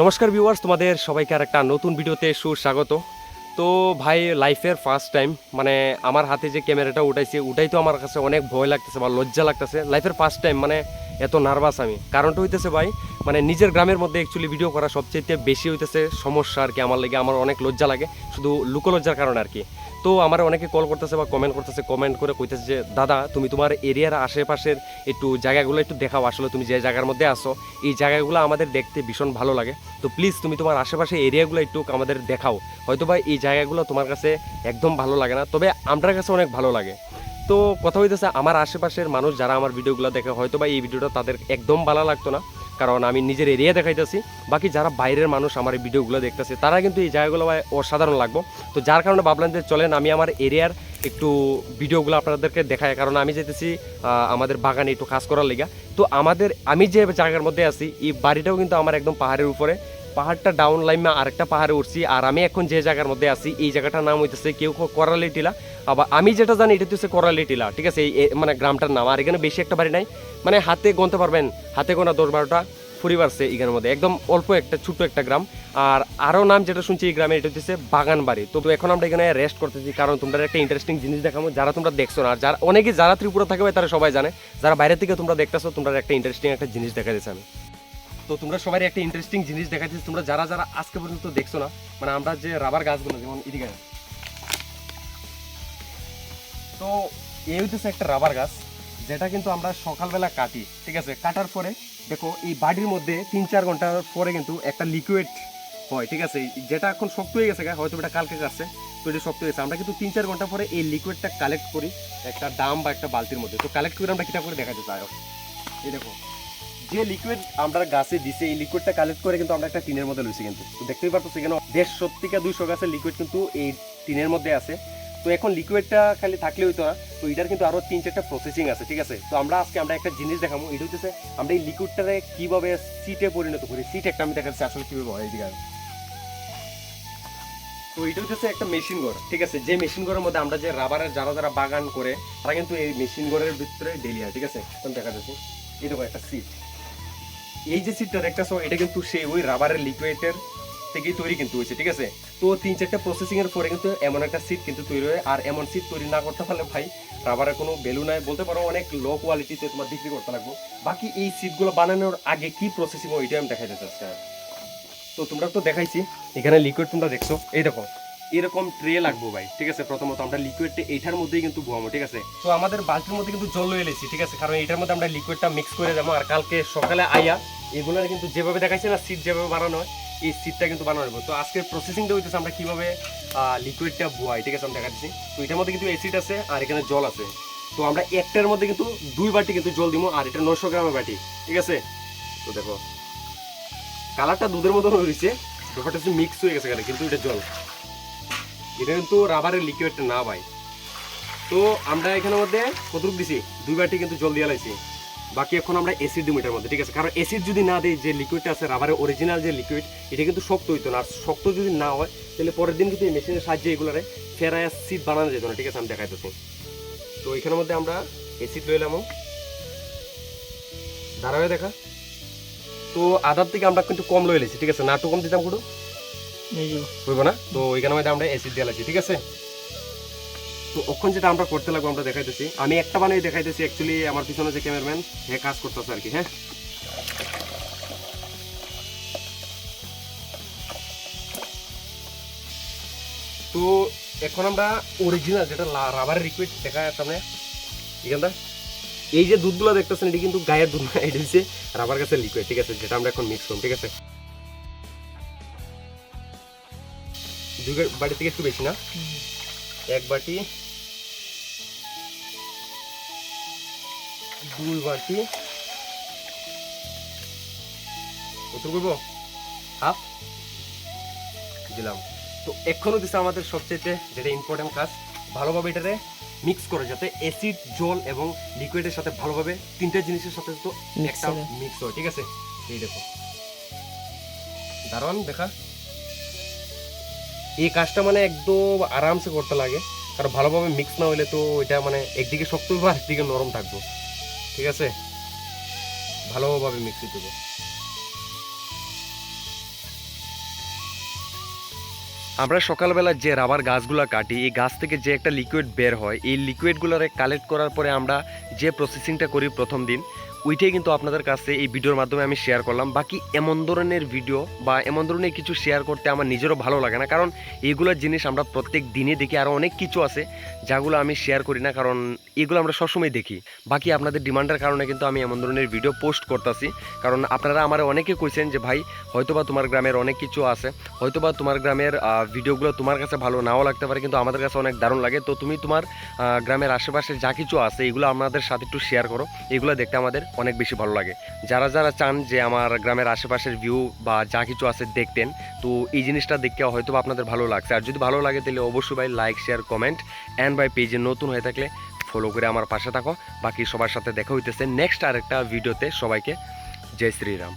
নমস্কার ভিউয়ার্স তোমাদের সবাইকে আর একটা নতুন ভিডিওতে সুস্বাগত। তো ভাই লাইফের ফার্স্ট টাইম মানে আমার হাতে যে ক্যামেরাটা উঠাইছে, উঠাই তো আমার কাছে অনেক ভয় লাগতেছে বা লজ্জা লাগতেছে। লাইফের ফার্স্ট টাইম মানে এত নার্ভাস আমি। কারণটা হইতেছে ভাই মানে নিজের গ্রামের মধ্যে অ্যাকচুয়ালি ভিডিও করা সবচেয়ে বেশি হইতেছে সমস্যা আর কি আমার লাগে। আমার অনেক লজ্জা লাগে, শুধু লুকলজ্জার কারণে আর কি। তো আমার অনেকে কল করতেছে বা কমেন্ট করতেছে কমেন্ট করে কইতেছে যে, দাদা, তুমি তোমার এরিয়ার আশেপাশের একটু জায়গাগুলো একটু দেখাও। আসলে তুমি যে জায়গার মধ্যে আসো এই জায়গাগুলো আমাদের দেখতে ভীষণ ভালো লাগে। তো প্লিজ তুমি তোমার আশেপাশে এরিয়াগুলো একটু আমাদের দেখাও। হয়তো বা এই জায়গাগুলো তোমার কাছে একদম ভালো লাগে না, তবে আমার কাছে অনেক ভালো লাগে। তো কথা হইতেছে, আমার আশেপাশের মানুষ যারা আমার ভিডিওগুলো দেখে হয়তো বা এই ভিডিওটা তাদের একদম ভালো লাগতো না। কারণ আমি নিজের এরিয়া দেখাইতেছি। বাকি যারা বাইরের মানুষ আমার এই ভিডিওগুলো দেখতেছে, তারা কিন্তু এই জায়গাগুলো অসাধারণ লাগবো। তো যার কারণে ভাবলাম যে চলেন, আমি আমার এরিয়ার একটু ভিডিওগুলো আপনাদেরকে দেখায় কারণ আমি যেতেছি আমাদের বাগানে একটু কাজ করার লেগা। তো আমাদের, আমি যে জায়গার মধ্যে আছি, এই বাড়িটাও কিন্তু আমার একদম পাহাড়ের উপরে। পাহাড়টা ডাউন লাইমে আরেকটা পাহাড়ে উঠছি, আর আমি এখন যে জায়গার মধ্যে আছি, এই জায়গাটার নাম হইতেছে কেউ করালি টিলা। আবার আমি যেটা জানি, এটা হচ্ছে করালি টিলা, ঠিক আছে? এই মানে গ্রামটার নাম। আর এখানে বেশি একটা বাড়ি নাই। মানে হাতে গুনতে পারবেন, হাতে গোনা দশ বারোটা পরিবার আছে এখানের মধ্যে। একদম অল্প একটা, ছোট্ট একটা গ্রাম। আর আরও নাম যেটা শুনছি এই গ্রামে, এটা হচ্ছে বাগান বাড়ি। তো এখন আমরা এখানে রেস্ট করতেছি, কারণ তোমরা একটা ইন্টারেস্টিং জিনিস দেখাবো, যারা তোমরা দেখছ না। আর যারা অনেকে যারা ত্রিপুরা থাকবে তারা সবাই জানে। যারা বাইরে থেকে তোমরা দেখতেছো, তোমরা একটা ইন্টারেস্টিং একটা জিনিস দেখা দিচ্ছে আমি। তো তোমরা সবাই একটা ইন্টারেস্টিং জিনিস দেখাচ্ছি তোমরা যারা যারা আজকে পর্যন্ত দেখছ না মানে আমরা যে রাবার গাছগুলো, যেমন এদিকে তো এই হইতেছে একটা রাবার গাছ, যেটা কিন্তু আমরা সকালবেলা কাটি, ঠিক আছে? কাটার পরে, দেখো, এই বাড়ির মধ্যে তিন চার ঘণ্টার পরে কিন্তু একটা লিকুইড হয়, ঠিক আছে? যেটা এখন শক্ত হয়ে গেছে হয়তো এটা কালকে কাটছে, তো এটা শক্ত হয়ে গেছে আমরা কিন্তু তিন চার ঘণ্টা পরে এই লিকুইডটা কালেক্ট করি একটা ডাম বা একটা বালতির মধ্যে। তো কালেক্ট করে আমরা কিটা করে দেখাতে চাই। এই দেখো যে লিকুইড আমরা গাছে দিছে, এই লিকুইডটা কালেক্ট করে কিন্তু আমরা একটা টিনের মধ্যে লইছি কিন্তু। দেখতেই পারতো সেখানে দেড়শো থেকে দুইশো গাছের লিকুইড কিন্তু এই টিনের মধ্যে আছে। তো এখন লিকুইডটা খালি থাকলে হইতো না, তো এটার কিন্তু আরও তিন চারটা প্রসেসিং আছে, ঠিক আছে? তো আমরা আজকে আমরা একটা জিনিস দেখাবো, এটা হচ্ছে আমরা এই লিকুইডটারে কীভাবে সিটে পরিণত করি। সিট একটা আমি দেখাচ্ছি, আসলে কীভাবে হয় এইদিকে আয়। তো এটা হচ্ছে একটা মেশিন ঘর, ঠিক আছে? যে মেশিন ঘরের মধ্যে আমরা যে রাবারের যারা যারা বাগান করে, তারা কিন্তু এই মেশিন ঘরের ভিতরে ডেলি হয়, ঠিক আছে? এখন দেখা যাচ্ছে এই দেখো একটা সিট এই যে সিটটা দেখতেছো এটা কিন্তু সেই ওই রাবারের লিকুইডের থেকেই তৈরি কিন্তু হয়েছে, ঠিক আছে? তো তিন চারটা প্রসেসিং এর পরে কিন্তু এমন একটা সিট কিন্তু তৈরি হয়, আর এমন সিট তৈরি না করতে পারলে ভাই রাবারের কোনো ভ্যালু নাই। বলতে পারো অনেক লো কোয়ালিটিতে তোমার বিক্রি করতে লাগবে। বাকি এই সিটগুলো বানানোর আগে কি প্রসেসিং হয়, ওইটা আমি দেখাইতে চাচ্ছি তো তোমরা তো দেখাইছি, এখানে লিকুইড তোমরা দেখছ, এই দেখো। এরকম ট্রে লাগবো ভাই, ঠিক আছে? প্রথমত আমরা লিকুইডটা এইটার মধ্যেই কিন্তু বোয়াবো ঠিক আছে? তো আমাদের বালতির মধ্যে কিন্তু জল এলেছি ঠিক আছে? কারণ এটার মধ্যে আমরা লিকুইডটা মিক্স করে যাব আর কালকে সকালে আইয়া এগুলোর কিন্তু যেভাবে দেখাইছে না সিট যেভাবে বানানো হয়, এই সিটটা কিন্তু বানানো হবে তো আজকের প্রসেসিংটা হইতেছে আমরা কীভাবে লিকুইডটা বোয়াই, ঠিক আছে? আমি দেখাচ্ছি তো এটার মধ্যে কিন্তু অ্যাসিড আছে আর এখানে জল আছে। তো আমরা একটার মধ্যে কিন্তু দুই বাটি কিন্তু জল দিব, আর এটা নশো গ্রামের বাটি, ঠিক আছে? তো দেখো কালারটা দুধের মতো হয়েছে ব্যাপারটা হচ্ছে মিক্স হয়ে গেছে কিন্তু এটা জল। এটা কিন্তু রাবারের লিকুইডটা না ভাই। তো আমরা এখানের মধ্যে কতটুকু দিছি? দুই বাটি কিন্তু জল দিয়ে লাইছি। বাকি এখন আমরা এসিড দিব এটার মধ্যে, ঠিক আছে? কারণ এসিড যদি না দিই, যে লিকুইডটা আছে, রাবারের অরিজিনাল যে লিকুইড এটা কিন্তু শক্ত হইতো না। আর শক্ত যদি না হয়, তাহলে পরের দিন কিন্তু এই মেশিনের সাহায্যে এগুলোরে ফেরায় সিট বানানো যেত না, ঠিক আছে? আমি দেখাইতেছি। তো এখানের মধ্যে আমরা এসিড লইলাম দাঁড়াবে দেখা। তো আধার থেকে আমরা কিন্তু কম লয়ে লেছি, ঠিক আছে? নাটু কম দিতাম কুটু হইব না? তো ওইখানে মধ্যে আমরা অ্যাসিড দিয়ে লাগছি, ঠিক আছে? তো ওখান যেটা আমরা করতে লাগবো, আমরা দেখাইতেছি। আমি একটা বানিয়ে দেখাইতেছি অ্যাকচুয়ালি আমার পিছনে যে ক্যামেরাম্যান হ্যাঁ কাজ করতেছে আর কি হ্যাঁ? তো এখন আমরা অরিজিনাল যেটা রাবারের লিকুইড দেখা সামনে, এখানটা। এই যে দুধগুলো দেখতেছেন, এটি কিন্তু গায়ের দুধ না, এটা হচ্ছে রাবার গাছের লিকুইড ঠিক আছে, যেটা আমরা এখন মিক্স করব, ঠিক আছে? দুই বাটি থেকে একটু বেশি না। এক বাটি দুই বাটি। কত করব? হাফ। দিলাম। তো এখনও দিচ্ছে আমাদের সবচেয়ে যেটা ইম্পর্টেন্ট কাজ ভালোভাবে এটারে মিক্স করে যাতে অ্যাসিড জল এবং লিকুইডের সাথে ভালোভাবে তিনটা জিনিসের সাথে তো একটা মিক্স হয় ঠিক আছে? এই দেখো। দারুণ দেখা। এই কাজটা মানে একদম আরামসে করতে লাগে। আর ভালোভাবে মিক্স না হলে তো এটা মানে একদিকে শক্ত হইব আর একদিকে নরম থাকব। ঠিক আছে? ভালোভাবে মিক্স দেবো আমরা সকালবেলা যে রাবার গাছগুলো কাটি, এই গাছ থেকে যে একটা লিকুইড বের হয়, এই লিকুইডগুলোরে কালেক্ট করার পরে আমরা যে প্রসেসিংটা করি প্রথম দিন ওইটাই কিন্তু আপনাদের কাছে এই ভিডিওর মাধ্যমে আমি শেয়ার করলাম। বাকি এমন ধরনের ভিডিও বা এমন ধরনের কিছু শেয়ার করতে আমার নিজেরও ভালো লাগে না। কারণ এইগুলোর জিনিস আমরা প্রত্যেক দিনে দেখি আরও অনেক কিছু আছে, যাগুলো আমি শেয়ার করি না। কারণ এগুলো আমরা সবসময় দেখি। বাকি আপনাদের ডিমান্ডের কারণে কিন্তু আমি এমন ধরনের ভিডিও পোস্ট করতেছি। কারণ আপনারা আমার অনেকে কইছেন যে, ভাই, হয়তোবা তোমার গ্রামের অনেক কিছু আছে। হয়তোবা তোমার গ্রামের ভিডিওগুলো তোমার কাছে ভালো নাও লাগতে পারে, কিন্তু আমাদের কাছে অনেক দারুণ লাগে। তো তুমি তোমার গ্রামের আশেপাশে যা কিছু আছে, এগুলো আমাদের সাথে একটু শেয়ার করো। এগুলো দেখতে আমাদের অনেক বেশি ভালো লাগে। যারা যারা চান যে, আমার গ্রামের আশেপাশের ভিউ বা যা কিছু আছে দেখতেন, তো এই জিনিসটা দেখতে হয়তো আপনাদের ভালো লাগছে। আর যদি ভালো লাগে, তাহলে অবশ্যই ভাই like share comment and bye পেজে নতুন হয়ে থাকলে ফলো করে আমার পাশে থাকো। বাকি সবার সাথে দেখা হইতেছে। নেক্সট আরেকটা ভিডিওতে সবাইকে। জয় শ্রীরাম।